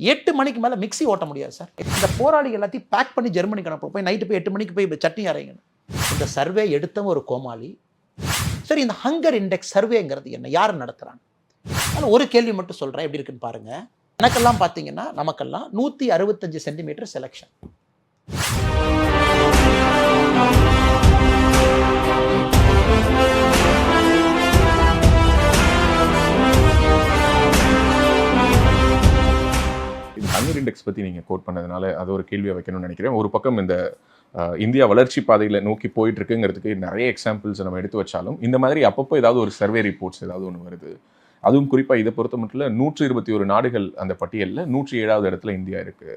எட்டு மணிக்கு மேலே மிக்ஸி ஓட்ட முடியாது சார். இந்த போராளி எல்லாத்தையும் பேக் பண்ணி ஜெர்மனிக்கு அனுப்பணும். போய் நைட்டு போய் எட்டு மணிக்கு போய் சட்னி அரைங்கணும் இந்த சர்வே எடுத்தவங்க ஒரு கோமாளி. சரி இந்த ஹங்கர் இண்டெக்ஸ் சர்வேங்கிறது என்ன? யார் நடத்துகிறாங்க ஆனால் ஒரு கேள்வி மட்டும் சொல்கிறேன் எப்படி இருக்குன்னு பாருங்கள் எனக்கெல்லாம் பார்த்தீங்கன்னா நமக்கெல்லாம் நூற்றி அறுபத்தஞ்சு சென்டிமீட்டர் செலெக்ஷன் பற்றி நீங்கள் கோட் பண்ணதுனால அது ஒரு கேள்வியை வைக்கணும்னு நினைக்கிறேன். ஒரு பக்கம் இந்த இந்தியா வளர்ச்சி பாதையில் நோக்கி போயிட்டு இருக்குங்கிறதுக்கு நிறைய எக்ஸாம்பிள்ஸ் நம்ம எடுத்து வச்சாலும் இந்த மாதிரி அப்பப்போ ஏதாவது ஒரு சர்வே ரிப்போர்ட்ஸ் ஏதாவது ஒன்று வருது. அதுவும் குறிப்பாக இதை பொறுத்த மட்டும் நூற்றி இருபத்தி ஒரு நாடுகள் அந்த பட்டியலில் நூற்றி ஏழாவது இடத்துல இந்தியா இருக்கு.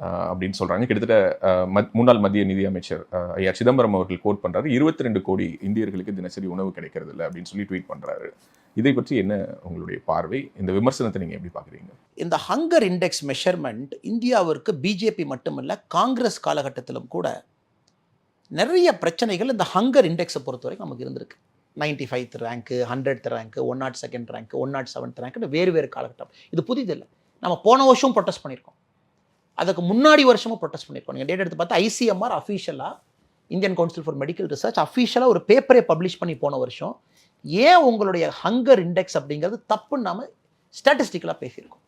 அப்படின்னு சொல்கிறாங்க கிட்டத்தட்ட மத்- முன்னாள் மத்திய நிதி அமைச்சர் ஐயா சிதம்பரம் அவர்கள் கோட் பண்ணுறாரு இருபத்தி ரெண்டு கோடி இந்தியர்களுக்கு தினசரி உணவு கிடைக்கிறது இல்லை அப்படின்னு சொல்லி ட்வீட் பண்ணுறாரு இதை பற்றி என்ன உங்களுடைய பார்வை? இந்த விமர்சனத்தை நீங்கள் எப்படி பார்க்குறீங்க? இந்த ஹங்கர் இண்டெக்ஸ் மெஷர்மெண்ட் இந்தியாவிற்கு பிஜேபி மட்டுமல்ல காங்கிரஸ் காலகட்டத்திலும் கூட நிறைய பிரச்சனைகள் இந்த ஹங்கர் இண்டெக்ஸை பொறுத்த வரைக்கும் நமக்கு இருந்திருக்கு. Ninety fifth rank hundred rank one not second rank one not seventh ரேங்க்னு வேறு வேறு காலகட்டம். இது புதிதில்லை. நம்ம போன வருஷம் ப்ரொட்டஸ்ட் பண்ணியிருக்கோம். அதுக்கு முன்னாடி வருஷமும் ப்ரொட்டஸ்ட் பண்ணியிருக்கோம். நீங்கள் டேட் எடுத்து பார்த்தா ICMR அஃபீஷியலாக Indian council for medical research அஃபீஷியலாக ஒரு பேப்பரே பப்ளிஷ் பண்ணி போன வருஷம். ஏன் உங்களுடைய ஹங்கர் இண்டெக்ஸ் அப்படிங்கிறது தப்புன்னு நாம ஸ்டாட்டிஸ்டிக்கலாக பேசியிருக்கோம்.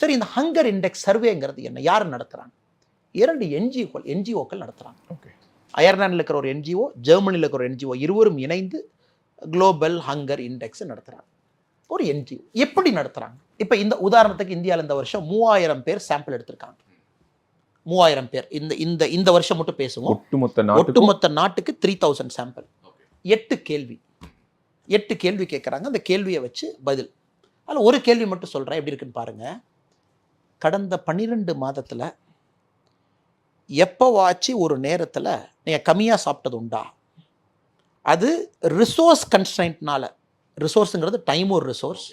சரி இந்த ஹங்கர் இண்டெக்ஸ் சர்வேங்கிறது என்ன? யார் நடத்துகிறாங்க இரண்டு என்ஜிஓக்கள் என்ஜிஓக்கள் நடத்துகிறாங்க ஓகே அயர்லாண்டில் இருக்கிற ஒரு என்ஜிஓ ஜெர்மனியில் இருக்கிற ஒரு என்ஜிஓ இருவரும் இணைந்து குளோபல் ஹங்கர் இண்டெக்ஸ் நடத்துகிறாங்க ஒரு என்ஜிஓ எப்படி நடத்துகிறாங்க இப்போ இந்த உதாரணத்துக்கு இந்தியாவில் இந்த வருஷம் மூவாயிரம் பேர் சாம்பிள் எடுத்திருக்காங்க. மூவாயிரம் பேர். இந்த இந்த இந்த வருஷம் மட்டும் பேசுவோம். ஒட்டுமொத்த ஒட்டுமொத்த நாட்டுக்கு த்ரீ தௌசண்ட் சாம்பிள் எட்டு கேள்வி. எட்டு கேள்வி கேட்குறாங்க அந்த கேள்வியை வச்சு பதில். அதில் ஒரு கேள்வி மட்டும் சொல்கிறேன் எப்படி இருக்குன்னு பாருங்க. கடந்த பன்னிரெண்டு மாதத்தில் எப்போவாச்சு ஒரு நேரத்தில் நீங்கள் கம்மியாக சாப்பிட்டது உண்டா? அது ரிசோர்ஸ் கன்ஸ்டைன்ட்னால ரிசோர்ஸுங்கிறது டைம் ஒரு ரிசோர்ஸ்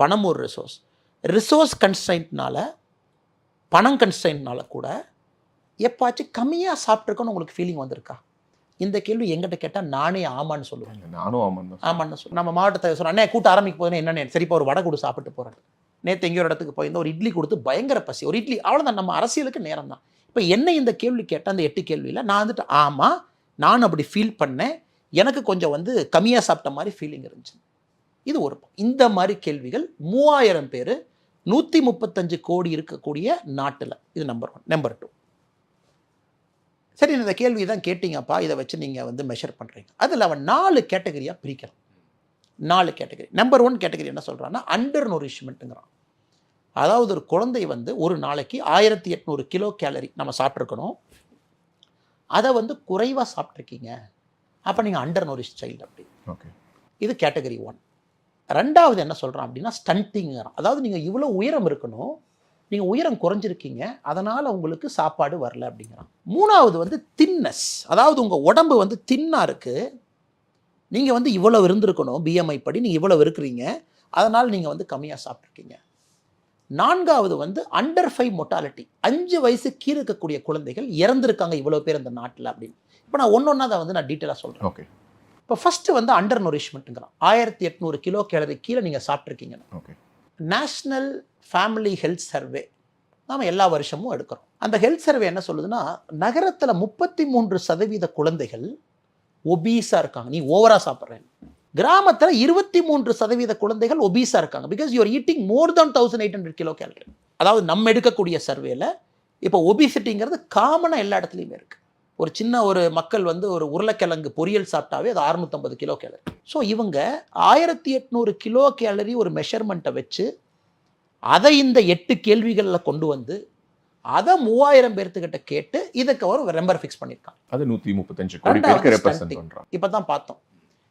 பணம் ஒரு ரிசோர்ஸ் ரிசோர்ஸ் கன்ஸ்டைன்ட்னால பணம் கன்ஸ்டைன்ட்னால கூட எப்பாச்சும் கம்மியாக சாப்பிட்ருக்கோன்னு உங்களுக்கு ஃபீலிங் வந்திருக்கா? இந்த கேள்வி எங்கிட்ட கேட்டால் நானே ஆமான்னு சொல்லுவேன். நானும் ஆமாம் தான் ஆமான்னு சொல்லு நம்ம மாவட்டத்தை சொல்கிறோம் அண்ணே கூட்ட ஆரம்பிக்க போதுன்னு என்னண்ணே? சரிப்பா ஒரு வடை கொடு சாப்பிட்டு போகிறேன் நேற்று எங்கேயோ இடத்துக்கு போயிருந்தோம் ஒரு இட்லி கொடுத்து பயங்கர பசி. ஒரு இட்லி அவ்வளோதான் நம்ம அரசியலுக்கு நேரம் தான். இப்போ என்ன இந்த கேள்வி கேட்டால் அந்த எட்டு கேள்வியில் நான் வந்துட்டு ஆமாம் நான் அப்படி ஃபீல் பண்ணேன். எனக்கு கொஞ்சம் வந்து கம்மியாக சாப்பிட்ட மாதிரி ஃபீலிங் இருந்துச்சு. இது ஒரு. இந்த மாதிரி கேள்விகள் மூவாயிரம் பேர் நூற்றி முப்பத்தஞ்சு கோடி இருக்கக்கூடிய நாட்டில். இது நம்பர் ஒன் நம்பர் டூ சரி இந்த கேள்வி தான் கேட்டீங்கப்பா. இதை வச்சு நீங்கள் வந்து மெஷர் பண்ணுறீங்க அதில் அவன் நாலு கேட்டகரியாக பிரிக்கிறான். நாலு கேட்டகரி நம்பர் ஒன் கேட்டகரி என்ன சொல்கிறான்னா அண்டர் நொரிஷ்மெண்ட்டுங்கிறான் அதாவது ஒரு குழந்தை வந்து ஒரு நாளைக்கு ஆயிரத்தி எட்நூறு கிலோ கேலரி நம்ம சாப்பிட்ருக்கணும் அதை வந்து குறைவாக சாப்பிட்ருக்கீங்க அப்போ நீங்கள் அண்டர் நொரிஷ் சைல்டு அப்படி. ஓகே இது கேட்டகரி ஒன் ரெண்டாவது என்ன சொல்கிறான் அப்படின்னா ஸ்டண்டிங்கிறான் அதாவது நீங்கள் இவ்வளோ உயரம் இருக்கணும். நீங்கள் உயரம் குறைஞ்சிருக்கீங்க அதனால் உங்களுக்கு சாப்பாடு வரல அப்படிங்கிறான். மூணாவது வந்து தின்னஸ் அதாவது உங்கள் உடம்பு வந்து தின்னாக இருக்குது நீங்கள் வந்து இவ்வளவு இருந்திருக்கணும் பிஎம்ஐ படி நீங்கள் இவ்வளவு இருக்கிறீங்க அதனால் நீங்கள் வந்து கம்மியாக சாப்பிட்ருக்கீங்க நான்காவது வந்து அண்டர் ஃபைவ் மொட்டாலிட்டி அஞ்சு வயசு கீழே இருக்கக்கூடிய குழந்தைகள் இறந்துருக்காங்க இவ்வளோ பேர் இந்த நாட்டில் அப்படின்னு. இப்போ நான் ஒன்று ஒன்றா அதை வந்து நான் டீட்டெயிலாக சொல்கிறேன் ஓகே இப்போ ஃபஸ்ட்டு வந்து அண்டர் நொரிஷ்மெண்ட்டுங்கிறான் ஆயிரத்தி எட்நூறு கிலோ கேலரி கீழே நீங்கள் சாப்பிட்ருக்கீங்க okay national family health survey நாம் எல்லா வருஷமும் எடுக்கிறோம். அந்த ஹெல்த் சர்வே என்ன சொல்லுதுன்னா நகரத்தில் முப்பத்தி மூன்று சதவீத குழந்தைகள் ஒபீஸாக இருக்காங்க. நீ ஓவராக சாப்பிட்றேன். கிராமத்தில் இருபத்தி மூன்று சதவீத குழந்தைகள் ஒபீஸாக இருக்காங்க. Because you're eating more than thousand eight hundred kilo calorie அதாவது நம்ம எடுக்கக்கூடிய சர்வேல இப்போ ஒபிசிட்டிங்கிறது காமனாக எல்லா இடத்துலையுமே இருக்குது ஒரு சின்ன ஒரு மக்கள் வந்து ஒரு உருளைக்கிழங்கு பொரியல் சாப்பிட்டாவே அது அறுநூத்தம்பது கிலோ கேலரி ஸோ இவங்க ஆயிரத்தி எட்நூறு கிலோ கேலரி ஒரு மெஷர்மெண்ட்டை வச்சு அதை இந்த எட்டு கேள்விகளில் கொண்டு வந்து அதை மூவாயிரம் பேர்த்துக்கிட்ட கேட்டு இதுக்கு ஒரு நம்பர் ஃபிக்ஸ் பண்ணியிருக்காங்க. அது நூற்றி முப்பத்தஞ்சு கோடி இப்போ தான் பார்த்தோம்.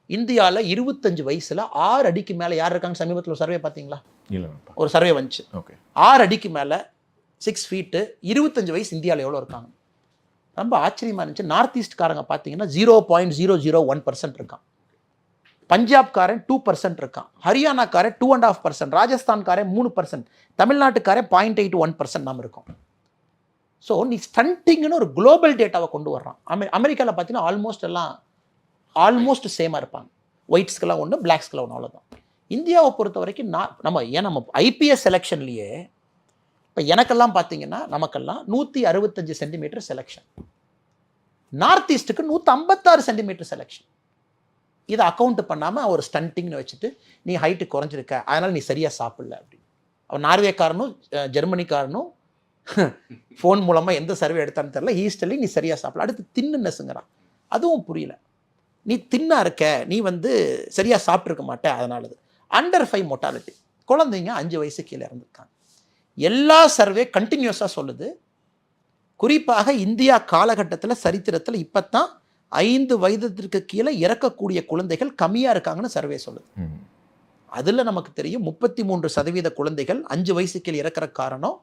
இந்தியாவில் இருபத்தஞ்சு வயசில் ஆறு அடிக்கு மேலே யார் இருக்காங்க? சமீபத்தில் ஒரு சர்வே பார்த்தீங்களா? ஒரு சர்வே வந்துச்சு. ஆறு அடிக்கு மேலே சிக்ஸ் ஃபீட்டு இருபத்தஞ்சு வயசு இந்தியாவில் எவ்வளோ இருக்காங்க? ரொம்ப ஆச்சரியமாக இருந்துச்சு. நார்த் ஈஸ்ட்காரங்க பார்த்தீங்கன்னா zero point zero zero one percent இருக்கான். பஞ்சாப்காரன் டூ பர்சன்ட் இருக்கான். ஹரியானாக்காரன் டூ அண்ட் ஆஃப் பர்சன்ட் ராஜஸ்தான்காரன் மூணு பர்சன்ட் தமிழ்நாட்டுக்காரன் பாயிண்ட் எயிட் ஒன் பர்சன்ட் நாம் இருக்கோம். ஸோ நீ ஸ்டண்டிங்னு ஒரு குளோபல் டேட்டாவை கொண்டு வர்றான். அமெ அமெரிக்காவில் பார்த்தீங்கன்னா ஆல்மோஸ்ட் எல்லாம் ஆல்மோஸ்ட் சேமாக இருப்பாங்க. ஒயிட்ஸ்க்கெல்லாம் ஒன்று பிளாக்ஸ்க்கெல்லாம் ஒன்று அவ்வளோதான் இந்தியாவை பொறுத்த வரைக்கும் நான் நம்ம ஏன் நம்ம ஐபிஎஸ் செலெக்ஷன்லேயே இப்போ எனக்கெல்லாம் பார்த்தீங்கன்னா நமக்கெல்லாம் நூற்றி அறுபத்தஞ்சு சென்டிமீட்டர் செலெக்ஷன் நார்த் ஈஸ்ட்டுக்கு நூற்றி ஐம்பத்தாறு சென்டிமீட்டர் செலெக்ஷன் இதை அக்கௌண்ட் பண்ணாமல் ஒரு ஸ்டண்டிங்னு வச்சுட்டு நீ ஹைட்டு குறைஞ்சிருக்க அதனால் நீ சரியாக சாப்பிடல அப்படின்னு. அவன் நார்வேக்காரனும் ஜெர்மனிக்காரனும் ஃபோன் மூலமாக எந்த சர்வே எடுத்தான்னு தெரில ஈஸ்டர்லி நீ சரியாக சாப்பிடல. அடுத்து தின்னுன்னஸுங்கிறான் அதுவும் புரியல. நீ தின்னா இருக்க நீ வந்து சரியாக சாப்பிட்ருக்க மாட்டே அதனாலது அண்டர் ஃபைவ் மொட்டாலிட்டி குழந்தைங்க அஞ்சு வயசு கீழே இறந்துருக்காங்க. எல்லா சர்வே கண்டினியூஸாக சொல்லுது. குறிப்பாக இந்தியா காலகட்டத்தில் சரித்திரத்தில் இப்போ தான் ஐந்து வயதத்திற்கு கீழே இறக்கக்கூடிய குழந்தைகள் கம்மியாக இருக்காங்கன்னு சர்வே சொல்லுது. அதில் நமக்கு தெரியும் முப்பத்தி மூன்று சதவீத குழந்தைகள் அஞ்சு வயசு கீழே இறக்கிற காரணம்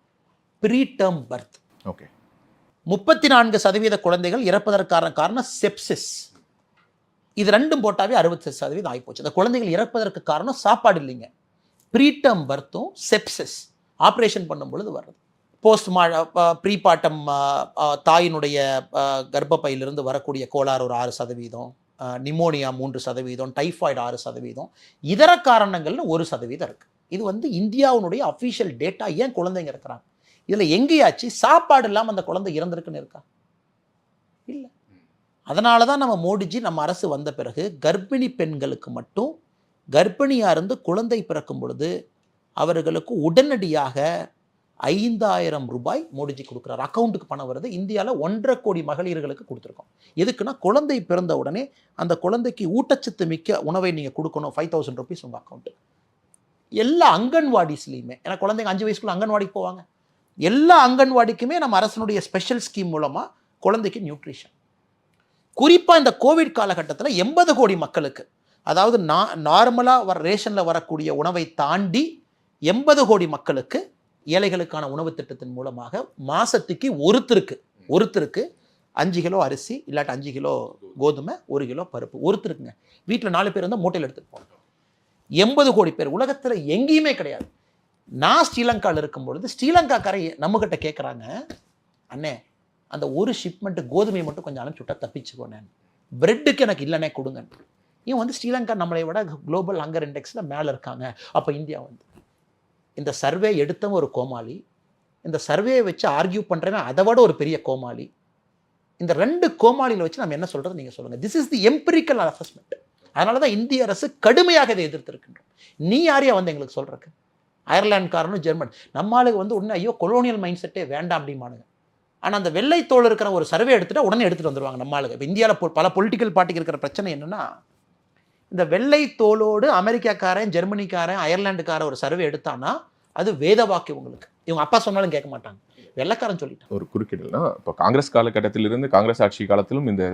ப்ரீ டேர்ம் பர்த் ஓகே. முப்பத்தி நான்கு சதவீத குழந்தைகள் இறப்பதற்கான காரணம் செப்சிஸ் இது ரெண்டும் போட்டாவே அறுபத்தி சதவீதம் ஆகிப்போச்சு இந்த குழந்தைகள் இறப்பதற்கு காரணம் சாப்பாடு இல்லைங்க. ப்ரீடம் பர்த்தும் செப்சிஸ் ஆப்ரேஷன் பண்ணும் பொழுது வர்றது. போஸ்ட் மா ப்ரீபாட்டம் தாயினுடைய கர்ப்பப்பையிலிருந்து வரக்கூடிய கோளாறு ஒரு ஆறு சதவீதம் நிமோனியா மூன்று சதவீதம் டைஃபாய்டு ஆறு சதவீதம் இதர காரணங்கள்னு ஒரு சதவீதம் இருக்குது இது வந்து இந்தியாவினுடைய அஃபிஷியல் டேட்டா ஏன் குழந்தைங்க இருக்கிறாங்க? இதில் எங்கேயாச்சு சாப்பாடு இல்லாமல் அந்த குழந்தை இறந்துருக்குன்னு இருக்கா? இல்லை. அதனால தான் நம்ம மோடிஜி நம்ம அரசு வந்த பிறகு கர்ப்பிணி பெண்களுக்கு மட்டும் கர்ப்பிணியாக இருந்து குழந்தை பிறக்கும் பொழுது அவர்களுக்கு உடனடியாக ஐந்தாயிரம் ரூபாய் மோடிஜி கொடுக்குறாரு. அக்கௌண்ட்டுக்கு பணம் வருது. இந்தியாவில் ஒன்றரை கோடி மகளிர்களுக்கு கொடுத்துருக்கோம். எதுக்குன்னா குழந்தை பிறந்த உடனே அந்த குழந்தைக்கு ஊட்டச்சத்து மிக்க உணவை நீங்கள் கொடுக்கணும். ஃபைவ் தௌசண்ட் ருபீஸ் உங்கள் அக்கௌண்ட்டு எல்லா அங்கன்வாடிஸ்லையுமே ஏன்னா குழந்தைங்க அஞ்சு வயசுக்குள்ள அங்கன்வாடிக்கு போவாங்க. எல்லா அங்கன்வாடிக்குமே நம்ம அரசனுடைய ஸ்பெஷல் ஸ்கீம் மூலமாக குழந்தைக்கு நியூட்ரிஷன் குறிப்பாக இந்த கோவிட் காலகட்டத்தில் எண்பது கோடி மக்களுக்கு அதாவது நா நார்மலாக வர ரேஷனில் வரக்கூடிய உணவை தாண்டி எண்பது கோடி மக்களுக்கு ஏழைகளுக்கான உணவு திட்டத்தின் மூலமாக மாசத்துக்கு ஒருத்தருக்கு ஒருத்தருக்கு அஞ்சு கிலோ அரிசி இல்லாட்டி அஞ்சு கிலோ கோதுமை ஒரு கிலோ பருப்பு ஒருத்தருக்குங்க. வீட்டில் நாலு பேர் வந்து மூட்டையில் எடுத்துகிட்டு போகணும். எண்பது கோடி பேர். உலகத்தில் எங்கேயுமே கிடையாது. நான் ஸ்ரீலங்காவில் இருக்கும் பொழுது ஸ்ரீலங்காக்காரை நம்மக்கிட்ட கேட்குறாங்க அண்ணே அந்த ஒரு ஷிப்மெண்ட்டு கோதுமையை மட்டும் கொஞ்சம் அனுப்பிச்சு விட்டா தப்பிச்சுக்கோனேன் பிரெட்டுக்கு எனக்கு இல்லைனே கொடுங்க இவன் வந்து ஸ்ரீலங்கா நம்மளை விட குளோபல் ஹங்கர் இண்டெக்ஸில் மேலே இருக்காங்க. அப்போ இந்தியா வந்து. இந்த சர்வே எடுத்தவன் ஒரு கோமாளி. இந்த சர்வேயை வச்சு ஆர்கியூ பண்ணுறேன்னா அதை விட ஒரு பெரிய கோமாளி. இந்த ரெண்டு கோமாளியில் வச்சு நம்ம என்ன சொல்கிறது நீங்கள் சொல்லுங்கள் this is the empirical assessment அதனால தான் இந்திய அரசு கடுமையாக இதை எதிர்த்திருக்கின்றோம் நீ யாரையா வந்து எங்களுக்கு சொல்கிறக்கு அயர்லாந்துக்காரனும் ஜெர்மன். நம்ம வந்து உடனே ஐயோ கொலோனியல் மைண்ட் செட்டே வேண்டாம் அப்படிமானுங்க ஆனால் அந்த வெள்ளை தோல் இருக்கிற ஒரு சர்வே எடுத்துகிட்டா உடனே எடுத்துகிட்டு வந்துடுவாங்க நம்மளுக்கு இப்போ இந்தியாவில் பல பொலிட்டிக்கல் பார்ட்டிக்கு இருக்கிற பிரச்சனை என்னென்னா இந்த வெள்ளை தோலோடு அமெரிக்காக்காரன் ஜெர்மனிக்காரன் அயர்லாண்டுக்காரன் ஒரு சர்வே எடுத்தானா அது வேத வாக்கு இவங்களுக்கு இவங்க அப்பா சொன்னாலும் கேட்க மாட்டாங்க. வெள்ளக்காரன் சொல்லிட்டான். ஒரு குறுக்கிடலாம் இப்போ காங்கிரஸ் காலகட்டத்திலிருந்து காங்கிரஸ் ஆட்சி காலத்திலும் இந்த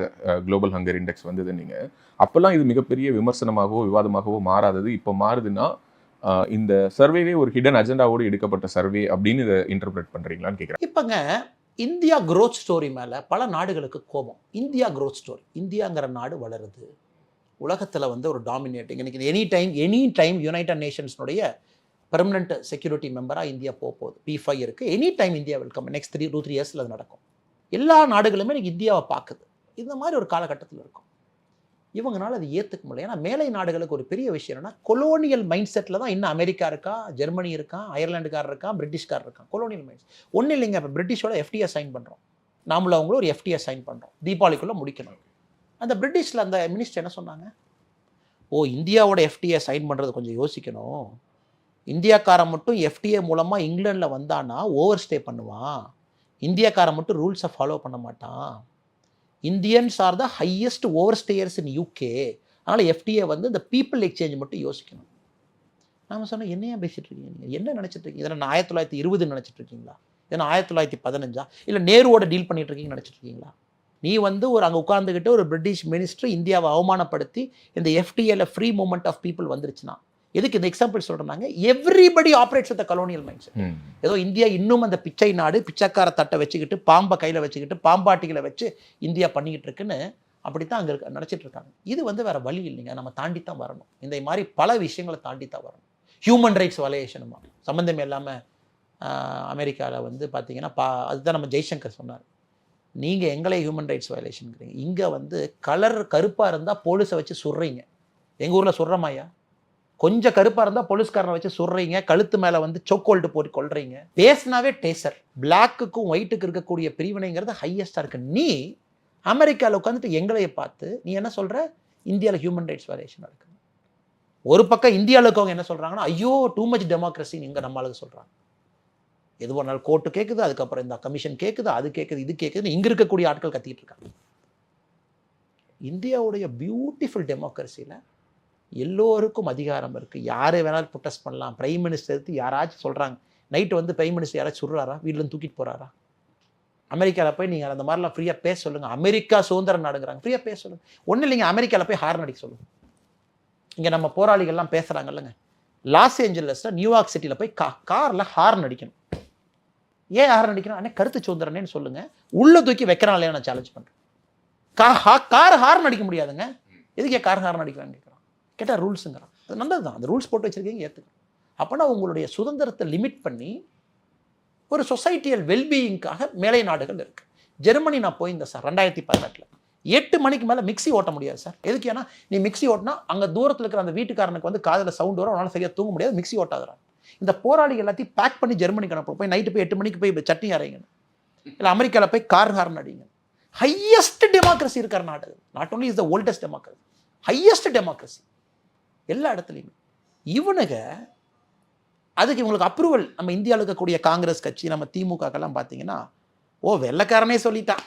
குளோபல் ஹங்கர் இண்டெக்ஸ் வந்தது நீங்க. அப்பெல்லாம் இது மிகப்பெரிய விமர்சனமாகவோ விவாதமாகவோ மாறாதது. இப்போ மாறுதுன்னா இந்த சர்வேவே ஒரு ஹிடன் அஜெண்டாவோடு எடுக்கப்பட்ட சர்வே அப்படின்னு இதை இன்டர்பிரேட் பண்றீங்களான்னு கேட்குறேன் இப்போங்க இந்தியா growth ஸ்டோரி மேலே பல நாடுகளுக்கு கோபம். இந்தியா growth ஸ்டோரி இந்தியாங்கிற நாடு வளருது. உலகத்தில் வந்து ஒரு டாமினேட்டிங் இன்னைக்கு any time any time united நேஷன்ஸ்னுடைய permanent security மெம்பராக இந்தியா போக போகுது. பி ஃபைவ் இருக்குது any time India welcome next three two three இயர்ஸில் அது நடக்கும். எல்லா நாடுகளுமே எனக்கு இந்தியாவை பார்க்குது. இந்த மாதிரி ஒரு காலகட்டத்தில் இருக்கும். இவங்கனால அது ஏற்றுக்க முடியல. ஏன்னா மேலை நாடுகளுக்கு ஒரு பெரிய விஷயம் என்னன்னா கொலோனியல் மைண்ட் செட்டில் தான் இன்னும் அமெரிக்கா இருக்கா ஜெர்மனி இருக்கா அயர்லாண்டுக்காரர் இருக்கான் பிரிட்டிஷ்கார் இருக்கான் கொலோனியல் மைண்ட் ஒன்றும் இல்லைங்க. இப்போ பிரிட்டிஷோட எஃப்டிஏ சைன் பண்ணுறோம் நாமளும் அவங்களும் ஒரு எஃப்டிஏ சைன் பண்ணுறோம் தீபாவளிக்குள்ளே முடிக்கணும். அந்த பிரிட்டிஷில் அந்த மினிஸ்டர் என்ன சொன்னாங்க? ஓ இந்தியாவோட எஃப்டிஏ சைன் பண்ணுறது கொஞ்சம் யோசிக்கணும். இந்தியாக்காரன் மட்டும் எஃப்டிஏ மூலமாக இங்கிலாண்டில் வந்தானா ஓவர் ஸ்டே பண்ணுவான். இந்தியாக்காரன் மட்டும் ரூல்ஸை ஃபாலோ பண்ண மாட்டான். Indians are the highest overstayers in UK அதனால் எஃப்டிஏ வந்து இந்த பீப்புள் எக்ஸ்சேஞ்ச் மட்டும் யோசிக்கணும். நாம் சொன்னால் என்னையா பேசிகிட்டு இருக்கீங்க நீங்கள் என்ன நினச்சிட்டு இருக்கீங்க? இதில் நான் ஆயிரத்தி தொள்ளாயிரத்தி இருபது நினச்சிட்டு இருக்கீங்களா? ஆயிரத்தி தொள்ளாயிரத்தி பதினஞ்சா? இல்லை நேருவோட டீல் பண்ணிகிட்டு இருக்கீங்கன்னு நினச்சிட்டு இருக்கீங்களா? நீ வந்து ஒரு அங்கே உட்காந்துக்கிட்டு ஒரு பிரிட்டிஷ் மினிஸ்டர் இந்தியாவை அவமானப்படுத்தி இந்த எஃப்டிஏல ஃப்ரீ மூவ்மெண்ட் ஆஃப் பீப்புள் வந்துருச்சுன்னா எதுக்கு இந்த எக்ஸாம்பிள் சொல்கிறாங்க everybody operates with colonial minds. ஏதோ இந்தியா இன்னும் அந்த பிச்சை நாடு பிச்சைக்கார தட்டை வச்சுக்கிட்டு பாம்பை கையில் வச்சுக்கிட்டு பாம்பாட்டிகளை வச்சு இந்தியா பண்ணிக்கிட்டு இருக்குன்னு அப்படித்தான் அங்கே இருக்க நினச்சிட்டு இருக்காங்க. இது வந்து வேற வழி இல்லைங்க நம்ம தாண்டி தான் வரணும். இந்த மாதிரி பல விஷயங்களை தாண்டி தான் வரணும் ஹியூமன் ரைட்ஸ் வலையேஷனுமா சம்மந்தம் இல்லாமல் அமெரிக்காவில் வந்து பார்த்தீங்கன்னா பா அதுதான் நம்ம ஜெய்சங்கர் சொன்னார். நீங்கள் எங்களை ஹியூமன் ரைட்ஸ் வயலேஷனுங்கிறீங்க இங்கே வந்து கலர் கருப்பாக இருந்தால் போலீஸை வச்சு சுடுறீங்க எங்கள் ஊரில் சுடுறமாயா கொஞ்சம் கருப்பாக இருந்தால் போலீஸ்காரனை வச்சு சுடுறீங்க கழுத்து மேலே வந்து சொக்கோல்டு போட்டு கொள்றீங்க பேசினாவே டேசர் பிளாக்குக்கும் ஒயிட்டுக்கு இருக்கக்கூடிய பிரிவினைங்கிறது ஹையஸ்டா இருக்கு. நீ அமெரிக்காவில் உட்காந்துட்டு எங்களைய பார்த்து நீ என்ன சொல்கிற இந்தியாவில் ஹியூமன் ரைட்ஸ் வயலேஷன் நடக்குது. ஒரு பக்கம் இந்தியாவில் இருக்கவங்க என்ன சொல்கிறாங்கன்னா ஐயோ டூ மச் டெமோக்ரஸின்னு இங்கே நம்மளுக்கு சொல்கிறாங்க எது பண்ணாலும் கோர்ட்டு கேட்குது அதுக்கப்புறம் இந்த கமிஷன் கேட்குது அது கேட்குது இது கேட்குதுன்னு இங்கே இருக்கக்கூடிய ஆட்கள் கத்திட்டு இருக்காங்க. இந்தியாவுடைய பியூட்டிஃபுல் டெமோக்ரஸியில் எல்லோருக்கும் அதிகாரம் இருக்குது யாரை வேணாலும் ப்ரொட்டஸ்ட் பண்ணலாம். பிரைம் மினிஸ்டர் எடுத்து யாராச்சும் சொல்கிறாங்க நைட்டு வந்து பிரைம் மினிஸ்டர் யாராச்சும் சொல்கிறாரா வீட்டில் தூக்கிட்டு போகிறாரா அமெரிக்காவில் போய் நீங்கள் அந்த மாதிரிலாம் ஃப்ரீயாக பேச சொல்லுங்கள் அமெரிக்கா சுதந்திர நாடுங்கிறாங்க. ஃப்ரீயாக பேச சொல்லுங்கள் ஒன்றும் இல்லைங்க அமெரிக்காவில் போய் ஹார்ன் அடிக்க சொல்லுங்கள் இங்கே நம்ம போராளிகள்லாம் பேசுகிறாங்கல்லங்க லாஸ் ஏஞ்சலஸில் நியூயார்க் சிட்டியில் போய் கா காரில் ஹார்ன் அடிக்கணும். ஏன் ஹார்ன் அடிக்கணும் அண்ணே கருத்து சுதந்திரனேன்னு சொல்லுங்கள் உள்ளே தூக்கி வைக்கிறான் இல்லையா நான் சேலஞ்ச் பண்ணுறேன் கா ஹா- கார் ஹார்ன் அடிக்க முடியாதுங்க. எதுக்கு கார் ஹார்ன் அடிக்கிறான்னு கேட்குறான். கேட்டால் ரூல்ஸுங்கிறான். அது நல்லது தான் அந்த ரூல்ஸ் போட்டு வச்சிருக்கீங்க ஏற்றுக்கணும் அப்போனா உங்களுடைய சுதந்திரத்தை லிமிட் பண்ணி ஒரு சொசைட்டியல் வெல்பீயிங்காக மேலை நாடுகள் இருக்குது ஜெர்மனி நான் போயிருந்தேன் சார் ரெண்டாயிரத்தி பதினெட்டில். எட்டு மணிக்கு மேலே மிக்ஸி ஓட்ட முடியாது சார். எதுக்கு ஏன்னா நீ மிக்ஸி ஓட்டினா அங்கே தூரத்தில் இருக்கிற அந்த வீட்டுக்காரனுக்கு வந்து காதில் சவுண்ட் வரும் அவனால் சரியாக தூங்க முடியாது மிக்ஸி ஓட்டாதுறான். இந்த போராளிகள் எல்லாத்தையும் பேக் பண்ணி ஜெர்மனிக்கு அனுப்பணும் போய் நைட்டு போய் எட்டு மணிக்கு போய் சட்னி அரைங்கன்னு. இல்லை அமெரிக்காவில் போய் கார் ஹார்ன் அடிங்க ஹையஸ்ட் டெமோக்ரஸி இருக்கிற நாடு. Not only is the oldest democracy highest democracy எல்லா இடத்துலையுமே. இவனுங்க அதுக்கு இவங்களுக்கு அப்ரூவல் நம்ம இந்தியாவில் இருக்கக்கூடிய காங்கிரஸ் கட்சி நம்ம திமுகக்கெல்லாம் பார்த்தீங்கன்னா ஓ வெள்ளைக்காரனே சொல்லிட்டான்.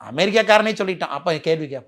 அமெரிக்காக்காரனே சொல்லிட்டான். அப்போ கேள்வி கேட்பேன்